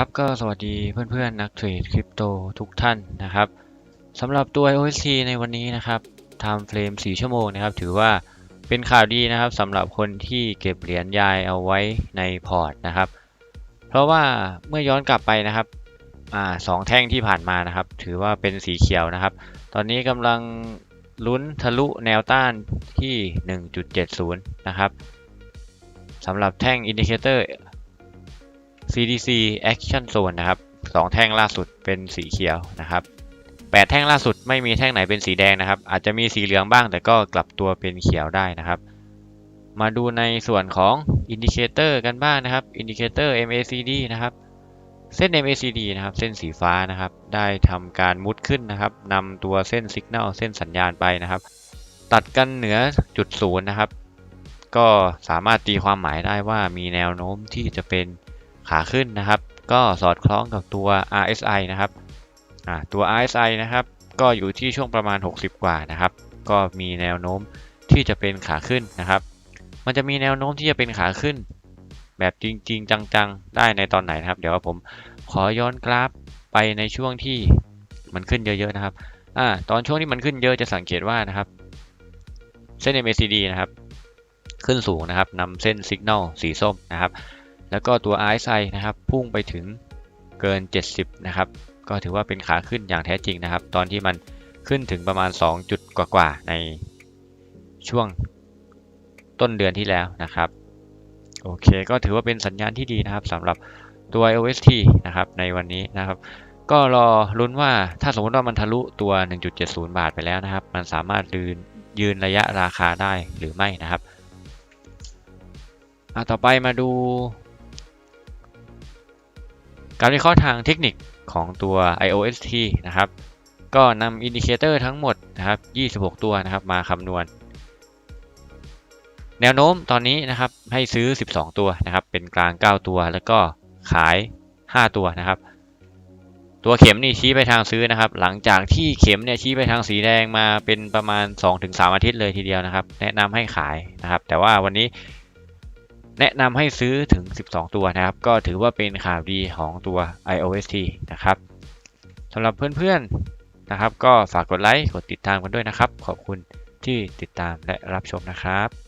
ครับก็สวัสดีเพื่อนๆ นักเทรดคริปโตทุกท่านนะครับสำหรับตัว OST ในวันนี้นะครับ time frame 4ชั่วโมงนะครับ ถือว่าเป็นข่าวดีนะครับสำหรับคนที่เก็บเหรียญยายเอาไว้ในพอร์ตนะครับ เพราะว่าเมื่อย้อนกลับไปนะครับอ่าสองแท่งที่ผ่านมานะครับ ถือว่าเป็นสีเขียวนะครับ ตอนนี้กำลังลุ้นทะลุแนวต้านที่ 1.70 นะครับสำหรับแท่งอินดิเคเตอร์ CDC Action Zone นะครับสองแท่งล่าสุดเป็นสีเขียวนะครับแปดแท่งล่าสุดไม่มีแท่งไหนเป็นสีแดงนะครับ อาจจะมีสีเหลืองบ้าง แต่ก็กลับตัวเป็นเขียวได้นะครับ มาดูในส่วนของอินดิเคเตอร์กันบ้างนะครับอินดิเคเตอร์ MACD นะครับเส้น MACD นะครับเส้นสีฟ้านะครับ ได้ทำการมุดขึ้นนะครับนำตัวเส้นสัญญาณเส้นสัญญาณไปนะครับ ตัดกันเหนือจุดศูนย์นะครับ ก็สามารถตีความหมายได้ว่ามีแนวโน้มที่จะเป็น ขาขึ้นนะครับ ก็สอดคล้องกับตัว RSI นะครับตัว RSI นะครับ ก็อยู่ที่ช่วงประมาณ 60 กว่านะครับ ก็มีแนวโน้มที่จะเป็นขาขึ้นนะครับ มันจะมีแนวโน้มที่จะเป็นขาขึ้น แบบจริง ๆ จังๆ ได้ในตอนไหนนะครับ เดี๋ยวผมขอย้อนกราฟไปในช่วงที่มันขึ้นเยอะๆนะครับอ่าตอนช่วงที่มันขึ้นเยอะจะสังเกตว่านะครับ เส้น MACD นะครับ ขึ้นสูงนะครับนำเส้นสัญญาณสีส้มนะครับ แล้วก็ตัว RSI นะครับพุ่งไปถึงเกิน 70 นะครับ ก็ถือว่าเป็นขาขึ้นอย่างแท้จริงนะครับ ตอนที่มันขึ้นถึงประมาณ 2 จุดกว่าๆในช่วงต้นเดือนที่แล้วนะครับ โอเค ก็ถือว่าเป็นสัญญาณที่ดีนะครับสำหรับตัว OST นะครับในวันนี้นะครับ ก็รอลุ้นว่าถ้าสมมติว่ามันทะลุตัว 1.70 บาทไปแล้วนะครับ มันสามารถยืนยืนระยะราคาได้หรือไม่นะครับต่อไปมาดู การวิเคราะห์ทางเทคนิคของตัว IOST นะครับ ก็นำอินดิเคเตอร์ทั้งหมดนะครับ 26 ตัวนะครับมาคำนวณ แนวโน้มตอนนี้นะครับให้ซื้อ 12 ตัวนะครับ เป็นกลาง 9 ตัว แล้วก็ขาย 5 ตัวนะครับ ตัวเข็มนี่ชี้ไปทางซื้อนะครับ หลังจากที่เข็มเนี่ยชี้ไปทางสีแดงมาเป็นประมาณ 2-3 อาทิตย์เลยทีเดียวนะครับ แนะนำให้ขายนะครับ แต่ว่าวันนี้ แนะนำให้ซื้อถึง 12 ตัวนะครับ ก็ถือว่าเป็นข่าวดีของตัว iOST นะครับสำหรับเพื่อนๆนะครับ ก็ฝากกดไลค์ กดติดตามกันด้วยนะครับ ขอบคุณที่ติดตามและรับชมนะครับ